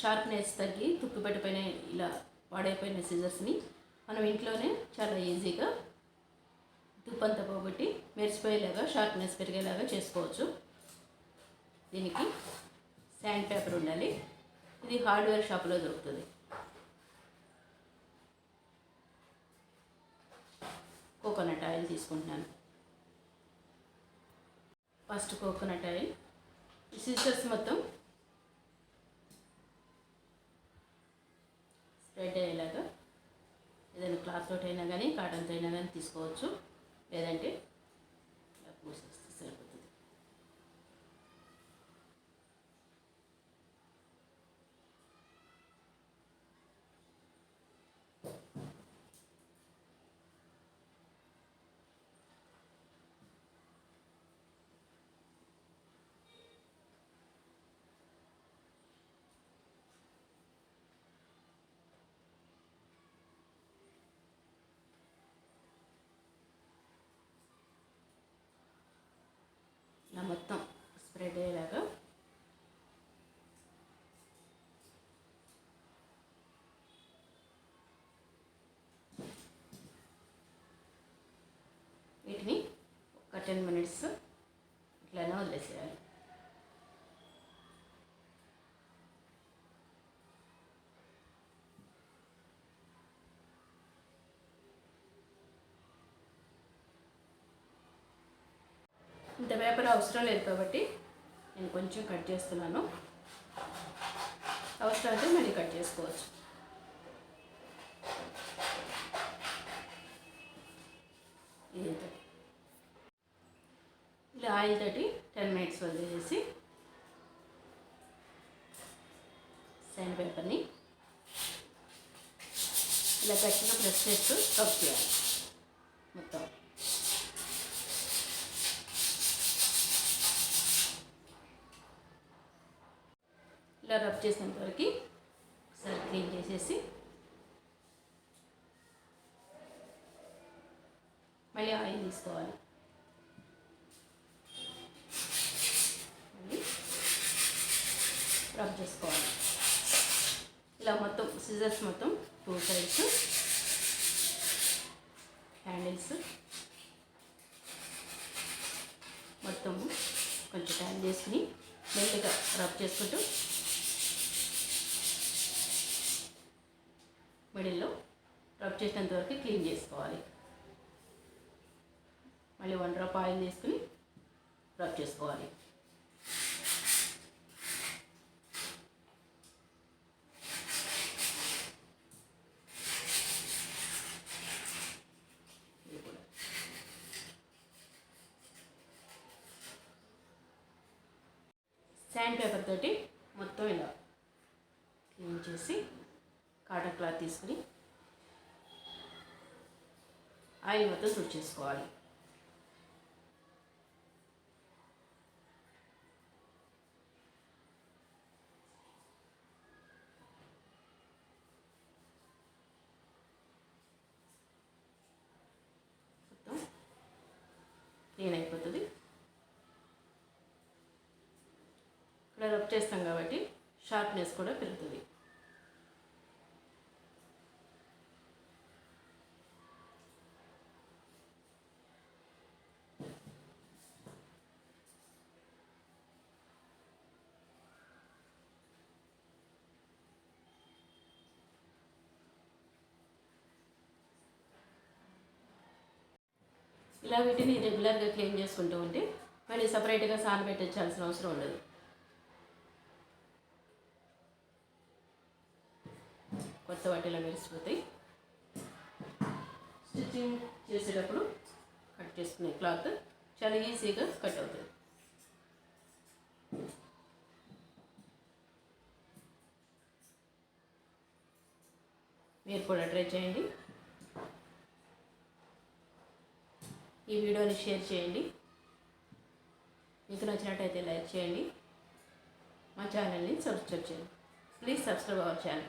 Sharpness తగ్గి తుక్కు పెట్టిపోయిన ఇలా పాడైపోయిన సిజర్స్ని మనం ఇంట్లోనే చాలా ఈజీగా తుప్పంతా పోగొట్టి మెరిసిపోయేలాగా షార్ప్నెస్ పెరిగేలాగా చేసుకోవచ్చు. దీనికి శాండ్ పేపర్ ఉండాలి. ఇది హార్డ్వేర్ షాప్లో దొరుకుతుంది. కోకోనట్ ఆయిల్ తీసుకుంటున్నాను. First coconut oil scissors sisters మొత్తం క్లాత్ అయినా కానీ కాటన్తో అయినా కానీ తీసుకోవచ్చు. లేదంటే ఇలా పూసేస్తే సరిపోతుంది ఇలా మొత్తం స్ప్రెడ్ అయ్యేలాగా వీటిని ఒక టెన్ మినిట్స్ ఇట్లానే వదిలేసేయాలి. ఇంత పేపర్ అవసరం లేదు కాబట్టి నేను కొంచెం కట్ చేస్తున్నాను. అవసరం అయితే మళ్ళీ కట్ చేసుకోవచ్చు ఇది ఇంత. ఇలా ఆయిల్ తోటి టెన్ మినిట్స్ వదిలేసి శాండ్ పేపర్ని ఇలా గట్టిగా ప్రెస్ చేస్తూ రబ్ చేయాలి మొత్తం. ఇలా రబ్ చేసినంత వరకు ఒకసారి క్లీన్ చేసేసి మళ్ళీ ఆయిల్ తీసుకోవాలి. చేసుకోవాలి. ఇలా మొత్తం సిజర్స్ మొత్తం టూ సైడ్స్ హ్యాండిల్స్ మొత్తము కొంచెం టైం చేసుకుని మెల్లిగా రబ్ చేసుకుంటూ మిడిల్లో రబ్ చేసినంత వరకు క్లీన్ చేసుకోవాలి. మళ్ళీ వన్ డ్రాప్ ఆయిల్ తీసుకుని రబ్ చేసుకోవాలి ఇది కూడా శాండ్ పేపర్ తోటి మొత్తం ఇలా క్లీన్ చేసి కాటన్ క్లాత్ తీసుకుని ఆయిల్ మొత్తం తుడిచేసుకోవాలి మొత్తం క్లీన్ అయిపోతుంది ఇక్కడ రబ్ చేస్తాం కాబట్టి షార్ప్నెస్ కూడా పెరుగుతుంది. ఇలా వీటిని రెగ్యులర్గా క్లీన్ చేసుకుంటూ ఉంటే మళ్ళీ సపరేట్గా సాన పెట్టించాల్సిన అవసరం ఉండదు. కొత్త వాటిలో మెరిసిపోతాయి. స్టిచ్చింగ్ చేసేటప్పుడు కట్ చేసుకునే క్లాత్ చాలా ఈజీగా కట్ అవుతుంది. మీరు కూడా ట్రై చేయండి. ఈ వీడియోని షేర్ చేయండి. మీకు నచ్చినట్టయితే లైక్ చేయండి. మా ఛానల్ని సబ్స్క్రైబ్ చేయండి. Please subscribe our channel